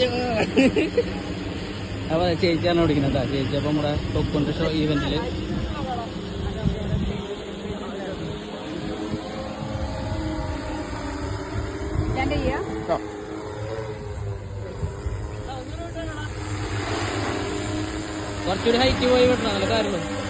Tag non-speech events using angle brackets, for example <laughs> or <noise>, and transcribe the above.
<laughs> അപ്പൊ ചേച്ചിയാണ് ഓടിക്കുന്നത് ചേച്ചി അപ്പൊ നമ്മുടെ തൊക്കുണ്ട് ഷോ ഈവെന്റിൽ കുറച്ചൊരു ഹൈറ്റ് പോയി വിടണം നല്ല കാര്യമുള്ളൂ.